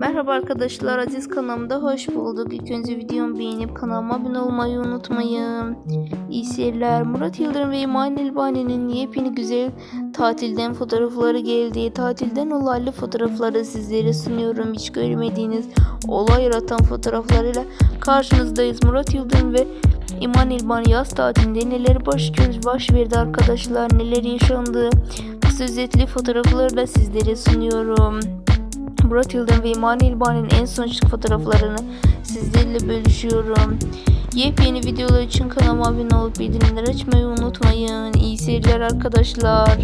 Merhaba arkadaşlar Aziz kanalımda hoş bulduk. İlk önce videomu beğenip kanalıma abone olmayı unutmayın. İyi seyirler. Murat Yıldırım ve İman Elbani'nin yepyeni güzel tatilden fotoğrafları geldi. Tatilden olaylı fotoğrafları sizlere sunuyorum. Hiç görmediğiniz olay yaratan fotoğraflarıyla karşınızdayız. Murat Yıldırım ve İman Elbani yaz tatilinde neler baş, baş verdi arkadaşlar, neler yaşandı. Kısa özetli fotoğraflarla sizlere sunuyorum. Murat Yıldırım ve İmani İlbani'nin en son şık fotoğraflarını sizlerle bölüşüyorum. Yepyeni videolar için kanalıma abone olup bildirimleri açmayı unutmayın. İyi seyirler arkadaşlar.